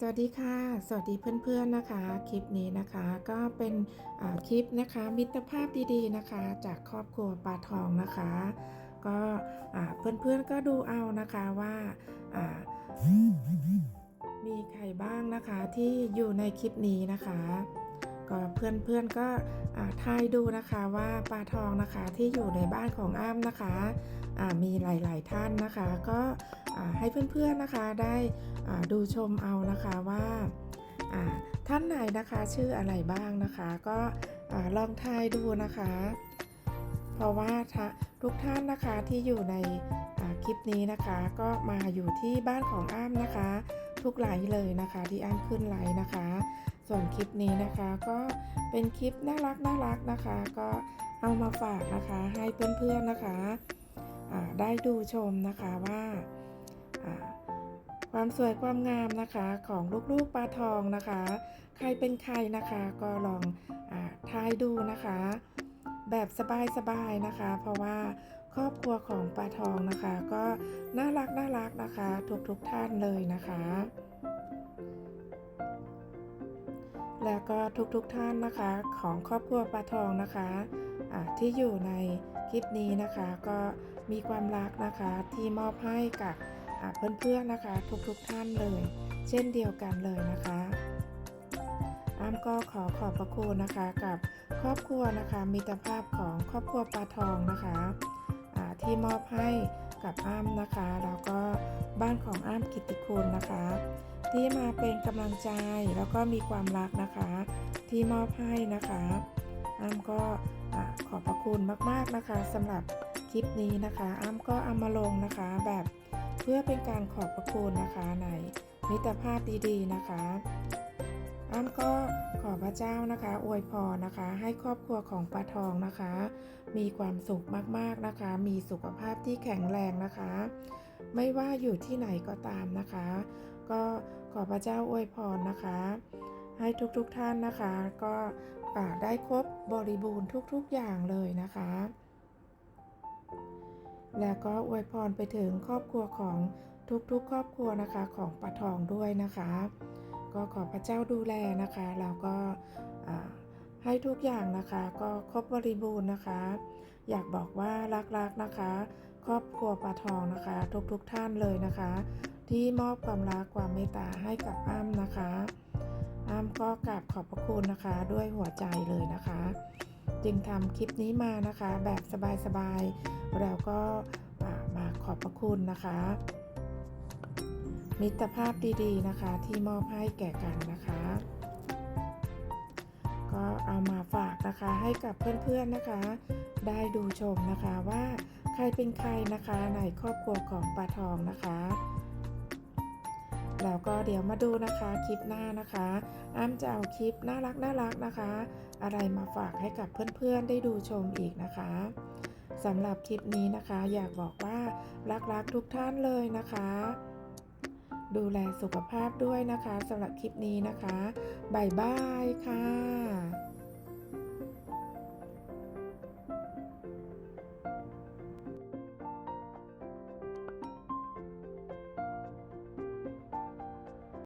สวัสดีค่ะ สวัสดีเพื่อนๆนะคะ คลิปนี้นะคะก็เป็นคลิปนะคะมิตรภาพดีๆนะคะ จากครอบครัวปลาทองนะคะ ก็เพื่อนๆก็ดูเอานะคะว่ามีใครบ้างนะคะที่อยู่ในคลิปนี้นะคะ ก็เพื่อนๆก็ทายดูนะคะว่าปลาทองนะคะที่อยู่ในบ้านของอ้ำนะคะมีหลายๆท่านนะคะ ก็ให้เพื่อนๆนะคะได้ดูชมเอานะคะว่าท่านไหนนะคะชื่ออะไรบ้างนะคะ ก็ลองทายดูนะคะ เพราะว่าทุกท่านนะคะที่อยู่ใน ลิปนี้นะคะ ก็มาอยู่ที่บ้านของอ้ำนะคะ ทุกไลฟ์เลยนะคะ ที่อ้ำขึ้นไลฟ์นะคะ ส่วนคลิปนี้นะคะก็เป็นคลิปน่ารักน่ารักนะคะ ก็เอามาฝากนะคะให้เพื่อนๆนะคะได้ดูชมนะคะว่าความสวยความงามนะคะของลูกๆปลาทองนะคะ ใครเป็นใครนะคะก็ลองอทายดูนะคะ แบบสบายๆนะคะ เพราะว่า ครอบครัวของปลาทองนะคะ ก็น่ารักน่ารักนะคะ ทุกๆท่านเลยนะคะ แล้วก็ทุกๆท่านนะคะของครอบครัวปลาทองนะคะะที่อยู่ในคลิปนี้นะคะก็มีความรักนะคะที่มอบให้กับอะเพื่อนๆนะคะทุกๆท่านเลย เช่นเดียวกันเลยนะคะอ้ำก็ขอขอบพระคุณนะคะกับครอบครัวนะคะมิตรภาพของครอบครัวปลาทองนะคะ ที่มอบให้กับอ้ำนะคะแล้วก็บ้านของอ้ำกิตติคุณนะคะ ที่มาเป็นกำลังใจแล้วก็มีความรักนะคะ ที่มอบให้นะคะอ้ำก็ขอบพระคุณมากๆนะคะสำหรับคลิปนี้นะคะ อ้ำก็เอามาลงนะคะ แบบเพื่อเป็นการขอบพระคุณนะคะในมิตรภาพดีๆนะคะ อ้ำก็ขอพระเจ้านะคะ อวยพรนะคะ ให้ครอบครัวของปลาทองนะคะ มีความสุขมากๆนะคะ มีสุขภาพที่แข็งแรงนะคะ ไม่ว่าอยู่ที่ไหนก็ตามนะคะ ก็ขอพระเจ้าอวยพรนะคะ ให้ทุกๆทท่านนะคะ ก็ได้ครบบริบูรณ์ทุกๆอย่างเลยนะคะ แล้วก็อวยพรไปถึงครอบครัวของทุกๆ ครอบครัวนะคะของปะทองด้วยนะคะ ก็ขอพระเจ้าดูแลนะคะแล้วก็ให้ทุกอย่างนะคะก็ครบบริบูรณ์นะคะ อยากบอกว่ารักๆนะคะ ครอบครัวปลาทองนะคะ ทุกๆทท่านเลยนะคะ ที่มอบความรักความเมตตาให้กับอ้ำนะคะอ้ำก็กราบขอบพระคุณนะคะด้วยหัวใจเลยนะคะ จึงทำคลิปนี้มานะคะ แบบสบายๆแล้วก็มาขอบพระคุณนะคะ มิตรภาพดีๆนะคะที่มอบให้แก่กันนะคะ ก็เอามาฝากนะคะให้กับเพื่อนๆนะคะ ได้ดูชมนะคะว่าใครเป็นใครนะคะในครอบครัวของปลาทองนะคะแล้วก็เดี๋ยวมาดูนะคะคลิปหน้านะคะ อ้ำจะเอาคลิปน่ารักน่ารักนะคะ อะไรมาฝากให้กับเพื่อนๆได้ดูชมอีกนะคะสำหรับคลิปนี้นะคะ อยากบอกว่ารักๆทุกท่านเลยนะคะ ดูแลสุขภาพด้วยนะคะสำหรับคลิปนี้นะคะบายบายค่ะ